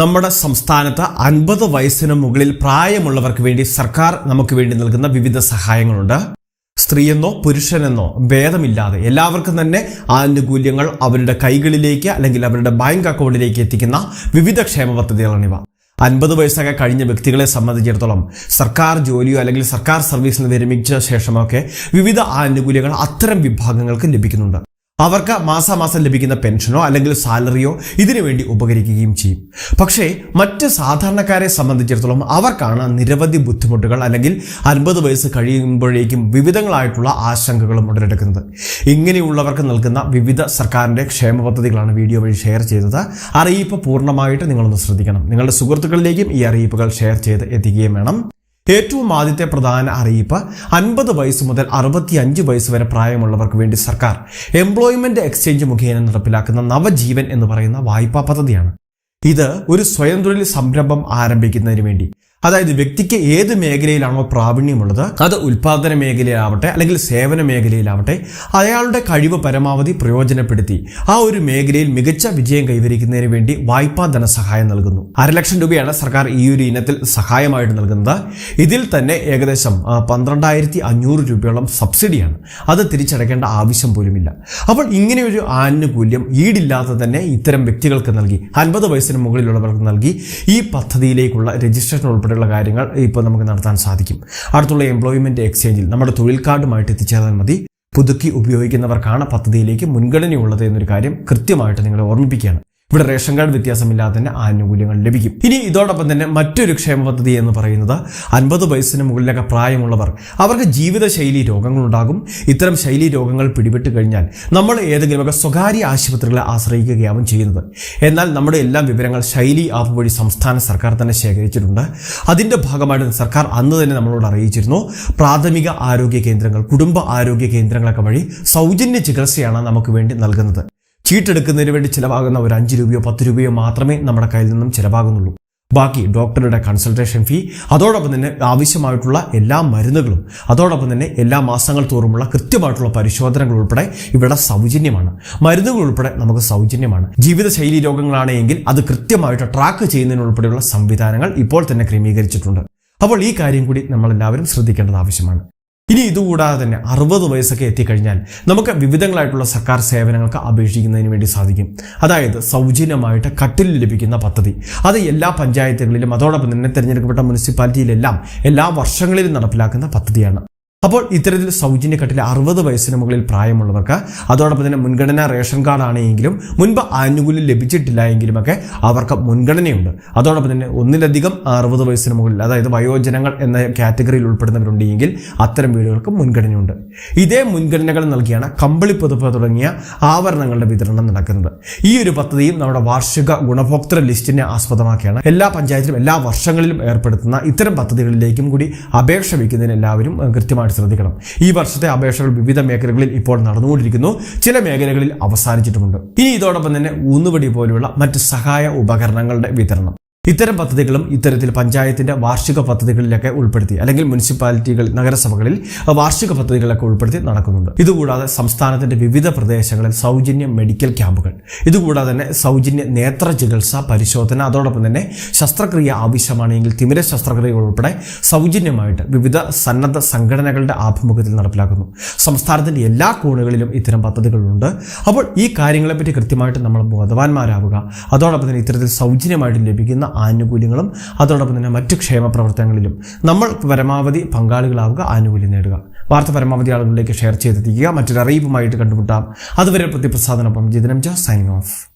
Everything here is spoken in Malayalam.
നമ്മുടെ സംസ്ഥാനത്ത് അൻപത് വയസ്സിന് മുകളിൽ പ്രായമുള്ളവർക്ക് വേണ്ടി സർക്കാർ നമുക്ക് വേണ്ടി നൽകുന്ന വിവിധ സഹായങ്ങളുണ്ട്. സ്ത്രീയെന്നോ പുരുഷനെന്നോ ഭേദമില്ലാതെ എല്ലാവർക്കും തന്നെ ആനുകൂല്യങ്ങൾ അവരുടെ കൈകളിലേക്ക് അല്ലെങ്കിൽ അവരുടെ ബാങ്ക് അക്കൗണ്ടിലേക്ക് എത്തിക്കുന്ന വിവിധ ക്ഷേമ പദ്ധതികളാണിവ. അൻപത് വയസ്സൊക്കെ കഴിഞ്ഞ വ്യക്തികളെ സംബന്ധിച്ചിടത്തോളം സർക്കാർ ജോലിയോ അല്ലെങ്കിൽ സർക്കാർ സർവീസിൽ നിന്ന് വിരമിച്ച ശേഷമൊക്കെ വിവിധ ആനുകൂല്യങ്ങൾ അത്തരം വിഭാഗങ്ങൾക്ക് ലഭിക്കുന്നുണ്ട്. അവർക്ക് മാസാമാസം ലഭിക്കുന്ന പെൻഷനോ അല്ലെങ്കിൽ സാലറിയോ ഇതിനു വേണ്ടി ഉപകരിക്കുകയും ചെയ്യും. പക്ഷേ മറ്റ് സാധാരണക്കാരെ സംബന്ധിച്ചിടത്തോളം അവർക്കാണ് നിരവധി ബുദ്ധിമുട്ടുകൾ അല്ലെങ്കിൽ അൻപത് വയസ്സ് കഴിയുമ്പോഴേക്കും വിവിധങ്ങളായിട്ടുള്ള ആശങ്കകളും ഉടലെടുക്കുന്നത്. ഇങ്ങനെയുള്ളവർക്ക് നൽകുന്ന വിവിധ സർക്കാരിന്റെ ക്ഷേമ പദ്ധതികളാണ് വീഡിയോ വഴി ഷെയർ ചെയ്തത്. അറിയിപ്പ് പൂർണമായിട്ട് നിങ്ങളൊന്ന് ശ്രദ്ധിക്കണം. നിങ്ങളുടെ സുഹൃത്തുക്കളിലേക്കും ഈ അറിയിപ്പുകൾ ഷെയർ ചെയ്ത് എത്തിക്കുകയും വേണം. ഏറ്റവും ആദ്യത്തെ പ്രധാന അറിയിപ്പ് അൻപത് വയസ്സ് മുതൽ അറുപത്തി അഞ്ച് വയസ്സ് വരെ പ്രായമുള്ളവർക്ക് വേണ്ടി സർക്കാർ എംപ്ലോയ്മെന്റ് എക്സ്ചേഞ്ച് മുഖേന നടപ്പിലാക്കുന്ന നവജീവൻ എന്ന് പറയുന്ന വായ്പാ പദ്ധതിയാണ്. ഇത് ഒരു സ്വയം തൊഴിൽ സംരംഭം ആരംഭിക്കുന്നതിന് വേണ്ടി അതായത് വ്യക്തിക്ക് ഏത് മേഖലയിലാണോ പ്രാവീണ്യമുള്ളത് അത് ഉൽപാദന മേഖലയിലാവട്ടെ അല്ലെങ്കിൽ സേവന മേഖലയിലാവട്ടെ അയാളുടെ കഴിവ് പരമാവധി പ്രയോജനപ്പെടുത്തി ആ ഒരു മേഖലയിൽ മികച്ച വിജയം കൈവരിക്കുന്നതിന് വേണ്ടി വായ്പാ ധനസഹായം നൽകുന്നു. അരലക്ഷം രൂപയാണ് സർക്കാർ ഈ ഒരു ഇനത്തിൽ സഹായമായിട്ട് നൽകുന്നത്. ഇതിൽ തന്നെ ഏകദേശം പന്ത്രണ്ടായിരത്തി അഞ്ഞൂറ് രൂപയോളം സബ്സിഡിയാണ്. അത് തിരിച്ചടയ്ക്കേണ്ട ആവശ്യം പോലുമില്ല. അപ്പോൾ ഇങ്ങനെയൊരു ആനുകൂല്യം ഈടില്ലാതെ തന്നെ ഇത്തരം വ്യക്തികൾക്ക് നൽകി അൻപത് വയസ്സിന് മുകളിലുള്ളവർക്ക് നൽകി ഈ പദ്ധതിയിലേക്കുള്ള രജിസ്ട്രേഷൻ ഉൾപ്പെടെയുള്ള കാര്യങ്ങൾ ഇപ്പോൾ നമുക്ക് നടത്താൻ സാധിക്കും. അടുത്തുള്ള എംപ്ലോയ്മെന്റ് എക്സ്ചേഞ്ചിൽ നമ്മുടെ തൊഴിൽ കാർഡുമായിട്ട് എത്തിച്ചേർന്നാൽ മതി. പുതുക്കി ഉപയോഗിക്കുന്നവർക്കാണ് പദ്ധതിയിലേക്ക് മുൻഗണനയുള്ളത് എന്നൊരു കാര്യം കൃത്യമായിട്ട് നിങ്ങളെ ഓർമ്മിപ്പിക്കുകയാണ്. ഇവിടെ റേഷൻ കാർഡ് വ്യത്യാസമില്ലാതെ തന്നെ ആനുകൂല്യങ്ങൾ ലഭിക്കും. ഇനി ഇതോടൊപ്പം തന്നെ മറ്റൊരു ക്ഷേമ പദ്ധതി എന്ന് പറയുന്നത് അൻപത് വയസ്സിന് മുകളിലൊക്കെ പ്രായമുള്ളവർ അവർക്ക് ജീവിതശൈലി രോഗങ്ങളുണ്ടാകും ഇത്തരം ശൈലി രോഗങ്ങൾ പിടിപെട്ട് കഴിഞ്ഞാൽ നമ്മൾ ഏതെങ്കിലുമൊക്കെ സ്വകാര്യ ആശുപത്രികളെ ആശ്രയിക്കുകയാവും ചെയ്യുന്നത്. എന്നാൽ നമ്മുടെ എല്ലാ വിവരങ്ങൾ ശൈലി ആപ്പ് വഴി സംസ്ഥാന സർക്കാർ തന്നെ ശേഖരിച്ചിട്ടുണ്ട്. അതിന്റെ ഭാഗമായിട്ട് സർക്കാർ അന്ന് തന്നെ നമ്മളോട് അറിയിച്ചിരുന്നു പ്രാഥമിക ആരോഗ്യ കേന്ദ്രങ്ങൾ കുടുംബ ആരോഗ്യ കേന്ദ്രങ്ങളൊക്കെ വഴി സൗജന്യ ചികിത്സയാണ് നമുക്ക് വേണ്ടി നൽകുന്നത്. ചീട്ടെടുക്കുന്നതിന് വേണ്ടി ചിലവാകുന്ന ഒരു അഞ്ച് രൂപയോ പത്ത് രൂപയോ മാത്രമേ നമ്മുടെ കയ്യിൽ നിന്നും ചിലവാകുന്നുള്ളൂ. ബാക്കി ഡോക്ടറുടെ കൺസൾട്ടേഷൻ ഫീ അതോടൊപ്പം തന്നെ ആവശ്യമായിട്ടുള്ള എല്ലാ മരുന്നുകളും അതോടൊപ്പം തന്നെ എല്ലാ മാസങ്ങൾ തോറുമുള്ള കൃത്യമായിട്ടുള്ള പരിശോധനകൾ ഉൾപ്പെടെ ഇവിടെ സൗജന്യമാണ്. മരുന്നുകൾ ഉൾപ്പെടെ നമുക്ക് സൗജന്യമാണ്. ജീവിതശൈലി രോഗങ്ങളാണെങ്കിൽ അത് കൃത്യമായിട്ട് ട്രാക്ക് ചെയ്യുന്നതിനുൾപ്പെടെയുള്ള സംവിധാനങ്ങൾ ഇപ്പോൾ തന്നെ ക്രമീകരിച്ചിട്ടുണ്ട്. അപ്പോൾ ഈ കാര്യം കൂടി നമ്മളെല്ലാവരും ശ്രദ്ധിക്കേണ്ടത് ആവശ്യമാണ്. ഇനി ഇതുകൂടാതെ തന്നെ അറുപത് വയസ്സൊക്കെ എത്തിക്കഴിഞ്ഞാൽ നമുക്ക് വിവിധങ്ങളായിട്ടുള്ള സർക്കാർ സേവനങ്ങൾക്ക് അപേക്ഷിക്കുന്നതിന് വേണ്ടി സാധിക്കും. അതായത് സൗജന്യമായിട്ട് കട്ടിൽ ലഭിക്കുന്ന പദ്ധതി. അത് എല്ലാ പഞ്ചായത്തുകളിലും അതോടൊപ്പം തന്നെ തിരഞ്ഞെടുക്കപ്പെട്ട മുനിസിപ്പാലിറ്റിയിലെല്ലാം എല്ലാ വർഷങ്ങളിലും നടപ്പിലാക്കുന്ന പദ്ധതിയാണ്. അപ്പോൾ ഇത്തരത്തിൽ സൗജന്യ കട്ടിൽ അറുപത് വയസ്സിന് മുകളിൽ പ്രായമുള്ളവർക്ക് അതോടൊപ്പം തന്നെ മുൻഗണനാ റേഷൻ കാർഡാണെങ്കിലും മുൻപ് ആനുകൂല്യം ലഭിച്ചിട്ടില്ല എങ്കിലുമൊക്കെ അവർക്ക് മുൻഗണനയുണ്ട്. അതോടൊപ്പം തന്നെ ഒന്നിലധികം അറുപത് വയസ്സിന് മുകളിൽ അതായത് വയോജനങ്ങൾ എന്ന കാറ്റഗറിയിൽ ഉൾപ്പെടുന്നവരുണ്ടെങ്കിൽ അത്തരം വീടുകൾക്ക് മുൻഗണനയുണ്ട്. ഇതേ മുൻഗണനകൾ നൽകിയാണ് കമ്പിളി പുതുപ്പ് തുടങ്ങിയ ആവരണങ്ങളുടെ വിതരണം നടക്കുന്നത്. ഈ ഒരു പദ്ധതിയും നമ്മുടെ വാർഷിക ഗുണഭോക്തൃ ലിസ്റ്റിനെ ആസ്പദമാക്കിയാണ്. എല്ലാ പഞ്ചായത്തിലും എല്ലാ വർഷങ്ങളിലും ഏർപ്പെടുത്തുന്ന ഇത്തരം പദ്ധതികളിലേക്കും കൂടി അപേക്ഷ വയ്ക്കുന്നതിന് എല്ലാവരും ഏഹ്, കൃത്യമായിട്ട് ശ്രദ്ധിക്കണം. ഈ വർഷത്തെ അപേക്ഷകൾ വിവിധ മേഖലകളിൽ ഇപ്പോൾ നടന്നുകൊണ്ടിരിക്കുന്നു. ചില മേഖലകളിൽ അവസാനിച്ചിട്ടുമുണ്ട്. ഇനി ഇതോടൊപ്പം തന്നെ ഊന്നുവടി പോലെയുള്ള മറ്റ് സഹായ ഉപകരണങ്ങളുടെ വിതരണം. ഇത്തരം പദ്ധതികളും ഇത്തരത്തിൽ പഞ്ചായത്തിന്റെ വാർഷിക പദ്ധതികളിലൊക്കെ ഉൾപ്പെടുത്തി അല്ലെങ്കിൽ മുനിസിപ്പാലിറ്റികൾ നഗരസഭകളിൽ വാർഷിക പദ്ധതികളൊക്കെ ഉൾപ്പെടുത്തി നടക്കുന്നുണ്ട്. ഇതുകൂടാതെ സംസ്ഥാനത്തിന്റെ വിവിധ പ്രദേശങ്ങളിൽ സൗജന്യ മെഡിക്കൽ ക്യാമ്പുകൾ ഇതുകൂടാതെ തന്നെ സൗജന്യ നേത്ര ചികിത്സ പരിശോധന അതോടൊപ്പം തന്നെ ശസ്ത്രക്രിയ ആവശ്യമാണെങ്കിൽ തിമിര ശസ്ത്രക്രിയകൾ ഉൾപ്പെടെ സൗജന്യമായിട്ട് വിവിധ സന്നദ്ധ സംഘടനകളുടെ ആഭിമുഖ്യത്തിൽ നടപ്പിലാക്കുന്നു. സംസ്ഥാനത്തിന്റെ എല്ലാ കോണുകളിലും ഇത്തരം പദ്ധതികളുണ്ട്. അപ്പോൾ ഈ കാര്യങ്ങളെപ്പറ്റി കൃത്യമായിട്ട് നമ്മൾ ബോധവാന്മാരാവുക അതോടൊപ്പം തന്നെ ഇത്തരത്തിൽ സൗജന്യമായിട്ട് ലഭിക്കുന്ന ആനുകൂല്യങ്ങളും അതോടൊപ്പം തന്നെ മറ്റു ക്ഷേമ പ്രവർത്തനങ്ങളിലും നമ്മൾ പരമാവധി പങ്കാളികളാവുക ആനുകൂല്യം നേടുക. വാർത്ത പരമാവധി ആളുകളിലേക്ക് ഷെയർ ചെയ്തെത്തിക്കുക മറ്റൊരു അറിയിപ്പുമായിട്ട് കണ്ടുമുട്ടാം. അതുവരെ പ്രതിപ്രസാദനൊപ്പം ജിതനം ജോ സൈനിങ് ഓഫ്.